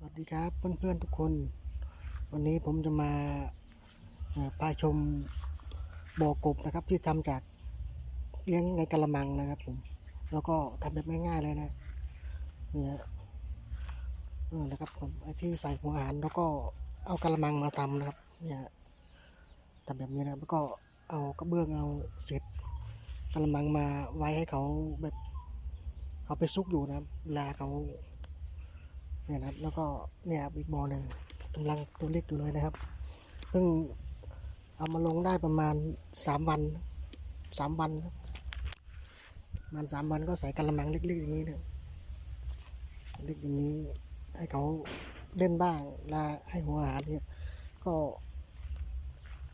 สวัสดีครับเพื่อนๆทุกคน วันนี้ผมจะมาพาชมบ่อกบนะครับ ที่ทำจากเลี้ยงในกระมังนะครับผมแล้วก็ทำแบบง่ายๆเลยนะเนี่ยนะครับผมไอที่ใส่หัวอาหารแล้วก็เอากระมังมาทำนะครับ เนี่ยทำแบบนี้นะครับแล้วก็เอากระเบื้องเอาเศษกระมังมาไว้ให้เขาแบบ เขาไปซุกอยู่นะครับเวลาเขา เนี่ยครับ แล้วก็เนี่ยอีกบอหนึ่งกำลังตัวเล็กอยู่เลยนะครับ เพิ่งเอามาลงได้ประมาณสามวันสามวันประมาณสามวันก็ใส่กระมังเล็กๆอย่างนี้เนี่ยเล็กอย่างนี้ให้เขาเล่นบ้างลาให้หัวอาหารเนี่ยก็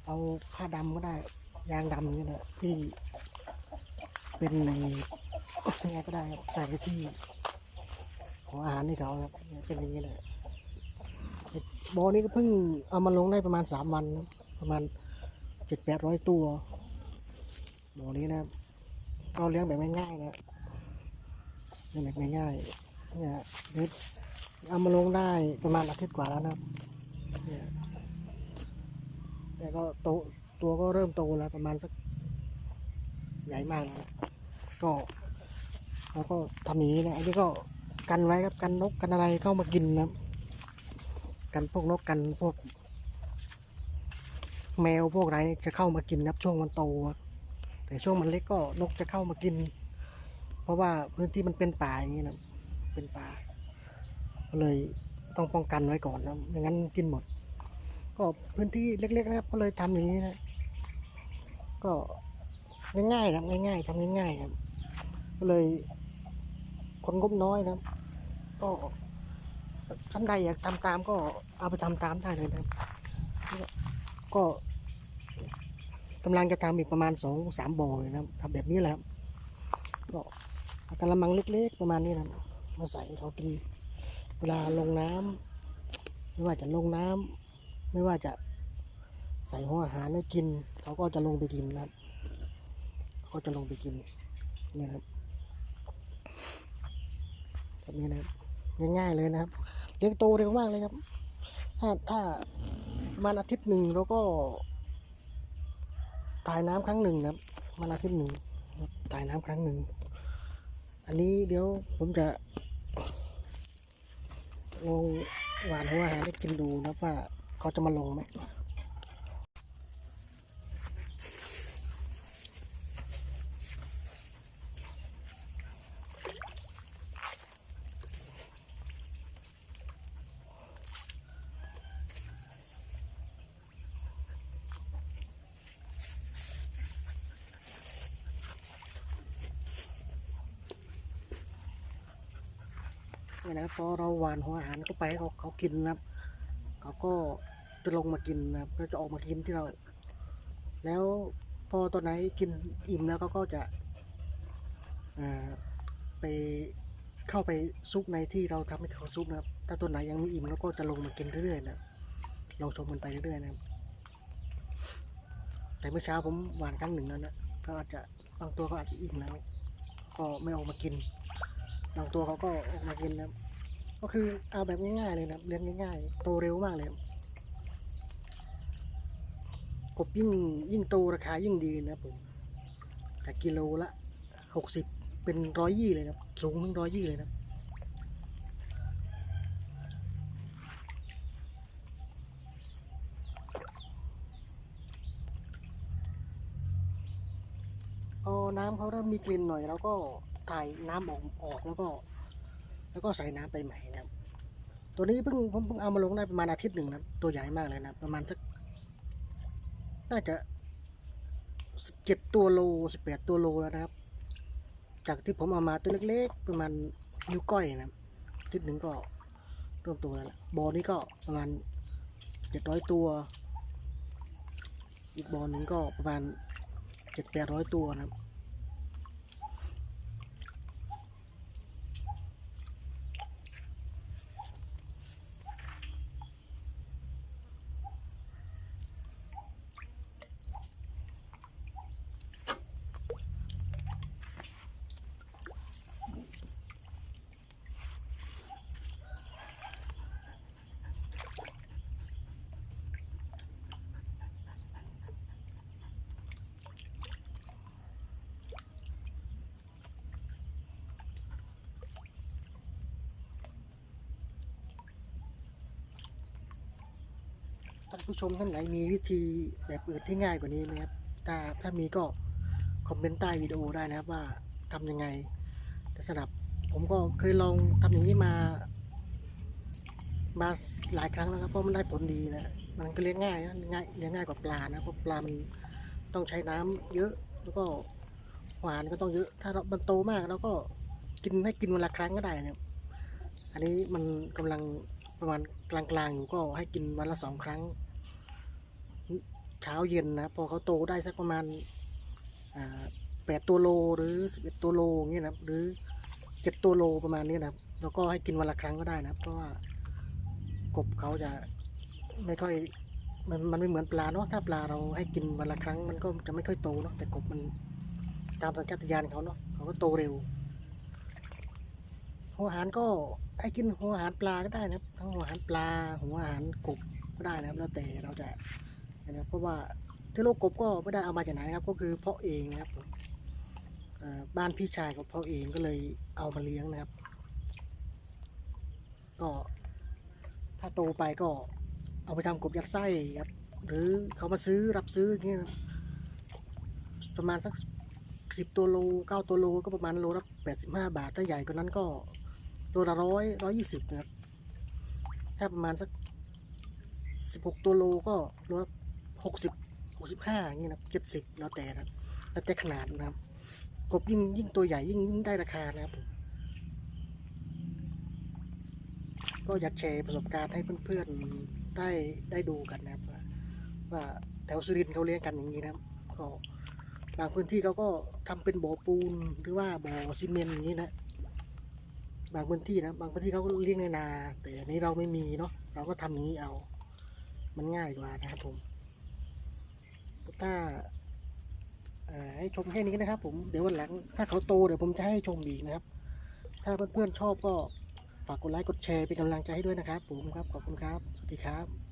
เอาผ้าดำก็ได้ ยางดำอย่างนี้นะที่เป็นในยังไงก็ได้ใส่ที่ ของอาหารนี่เขาครับเป็นอย่างนี้เลยบอนี้ก็เพิ่งเอามาลงได้ประมาณสามวันนะประมาณเจ็ดแปดร้อยตัวบอนี้นะครับก็เลี้ยงแบบง่ายๆนะเลี้ยงแบบง่ายๆเนี่ยเด็ดเอามาลงได้ประมาณอาทิตย์กว่าแล้วนะครับเนี่ยแต่ก็โตตัวก็เริ่มโตแล้วประมาณสักใหญ่มากแล้วนะก็แล้วก็ทำอย่างนี้นะอันนี้ก็ กันไว้ครับกันนกกันอะไรเข้ามากินนะครับ กันพวกนกกันพวก แมวพวกอะไรจะเข้ามากินครับช่วงมันโตแต่ช่วงมันเล็กก็นกจะเข้ามากิน เพราะว่าพื้นที่มันเป็นป่าอย่างนี้นะเป็นป่าก็เลยต้องป้องกันไว้ก่อนนะไม่งั้นกินหมด ก็พื้นที่เล็ก ๆ นะครับ ก็เลยทำอย่างนี้นะก็ง่ายๆครับง่ายๆทำง่ายๆครับก็เลย คนงบน้อยนะก็ท่านใดอยากทำตามก็เอาไปทำตามได้เลยนะก็กำลังจะทำอีกประมาณสองสามบ่อเลยนะทำแบบนี้แหละก็อากระมังเล็กๆประมาณนี้นะมาใส่เขากินเวลาลงน้ำไม่ว่าจะลงน้ำไม่ว่าจะใส่หัวอาหารให้กิน เขาก็จะลงไปกินนะครับเขาจะลงไปกินนี่นะครับ แบบนี้นะครับง่ายๆเลยนะครับเลี้ยงโตเร็วมากเลยครับ ถ้าถ้ามาณอาทิตย์หนึ่งเราก็ตายน้ำครั้งหนึ่งนะครับมาณอาทิตย์หนึ่งตายน้ำครั้งหนึ่ง อันนี้เดี๋ยวผมจะลองหวานหัวหารให้กินดูนะว่าเขาจะมาลงไหม นะครับพอเราหวานหัวอาหารเข้าไปเขาเขากินนะครับ เขาก็จะลงมากินนะครับก็จะออกมากินที่เรา แล้วพอตัวไหนกินอิ่มแล้วเขาก็จะไปเข้าไปซุกในที่เราทำให้เขาซุกนะครับ ถ้าตัวไหนยังไม่อิ่มเขาก็จะลงมากินเรื่อยๆนะลองชมมันไปเรื่อยๆนะครับ แต่เมื่อเช้าผมหวานครั้งหนึ่งแล้วนะก็อาจจะบางตัวก็อาจจะอิ่มแล้ว ก็ไม่ออกมากิน บางตัวเขาก็ออกมากินนะครับ ก็คือเอาแบบง่ายๆเลยนะเลี้ยงง่ายๆ โตเร็วมากเลย กบยิ่งยิ่งโตราคายิ่งดีนะผมแต่กิโลละหกสิบเป็นร้อยยี่เลยนะสูงถึงร้อยยี่เลยนะครับพอน้ำเขาเริ่มมีกลิ่นหน่อยเราก็ถ่ายน้ำออกออกแล้วก็ แล้วก็ใส่น้ำไปใหม่นะครับ ตัวนี้เพิ่งผมเพิ่งเอามาลงได้ประมาณอาทิตย์หนึ่งนะครับตัวใหญ่มากเลยนะ ประมาณสักน่าจะสิบเจ็ดตัวโลสิบแปดตัวโลแล้วนะครับ จากที่ผมเอามาตัวเล็กๆ ประมาณนิ้วก้อยนะครับอาทิตย์หนึ่งก็ริ่มโตแล้วล่ะบอนี้ก็ประมาณเจ็ดร้อยตัว อีกบอหนึ่งก็ประมาณเจ็ดแปดร้อยตัวนะครับ ท่านผู้ชมท่านไหนมีวิธีแบบอื่นที่ง่ายกว่านี้ไหมครับถ้าถ้ามีก็คอมเมนต์ใต้วิดีโอได้นะครับว่าทำยังไงแต่สำหรับผมก็เคยลองทำอย่างนี้มา มาหลายครั้งแล้วครับเพราะมันได้ผลดีนะมันก็เลี้ยงง่ายนะง่ายเลี้ยงง่ายกว่าปลานะเพราะปลามันต้องใช้น้ำเยอะแล้วก็หวานก็ต้องเยอะ ถ้าเรามันโตมากเราก็กินให้กินวันละครั้งก็ได้นะครับอันนี้มันกำลังประมาณกลางๆอยู่ก็ให้กินวันละสองครั้ง เช้าเย็นนะพอเขาโตได้สักประมาณแปดตัวโลหรือสิบเอ็ดตัวโลอย่างเงี้ยนะหรือเจ็ดตัวโลประมาณนี้นะครับแล้วก็ให้กินวันละครั้งก็ได้นะครับเพราะว่ากบเขาจะไม่ค่อยมันมันไม่เหมือนปลาเนาะถ้าปลาเราให้กินวันละครั้งมันก็จะไม่ค่อยโตเนาะแต่กบมันตามสัญชาตญาณเขาเนาะเขาก็โตเร็ว หัวอาหารก็ให้กินหัวอาหารปลาก็ได้นะครับทั้งหัวอาหารปลาหัวอาหารกบก็ได้นะครับแล้วแต่เราจะ นะครับ เพราะว่าที่โลกบก็ไม่ได้เอามาจากไหนนะครับ ก็คือเพาะเองนะครับบ้านพี่ชายเขาเพาะเองก็เลยเอามาเลี้ยงนะครับ ก็ถ้าโตไปก็เอาไปทำกบยัดไส้ครับ หรือเขามาซื้อรับซื้ออย่างเงี้ยประมาณสักสิบตัวโลเก้าตัวโลก็ประมาณโลละแปดสิบห้าบาท ถ้าใหญ่กว่านั้นก็โลละร้อยร้อยยี่สิบนะครับ ถ้าประมาณสักสิบหกตัวโลก็โลละ หกสิบหกสิบห้าอย่างเงี้ยนะเจ็ดสิบแล้วแต่นะแล้วแต่ขนาดนะครับ กบยิ่งยิ่งตัวใหญ่ยิ่งยิ่งได้ราคานะครับผมก็อยากแชร์ประสบการณ์ให้เพื่อนๆได้ได้ดูกันนะครับ ว่าแถวสุรินทร์เขาเลี้ยงกันอย่างนี้นะครับ ก็บางพื้นที่เขาก็ทำเป็นบ่อปูนหรือว่าบ่อซีเมนต์อย่างนี้นะ บางพื้นที่นะ บางพื้นที่เขาก็เลี้ยงในนา แต่อันนี้เราไม่มีเนาะเราก็ทำอย่างนี้เอา มันง่ายกว่านะครับผม ถ้าให้ชมแค่นี้นะครับ ผมเดี๋ยววันหลัง ถ้าเขาโตเดี๋ยวผมจะให้ชมอีกนะครับ ถ้าเพื่อนๆชอบก็ฝากกดไลค์กดแชร์เป็นกำลังใจให้ด้วยนะครับ ผมครับขอบคุณครับสวัสดีครับ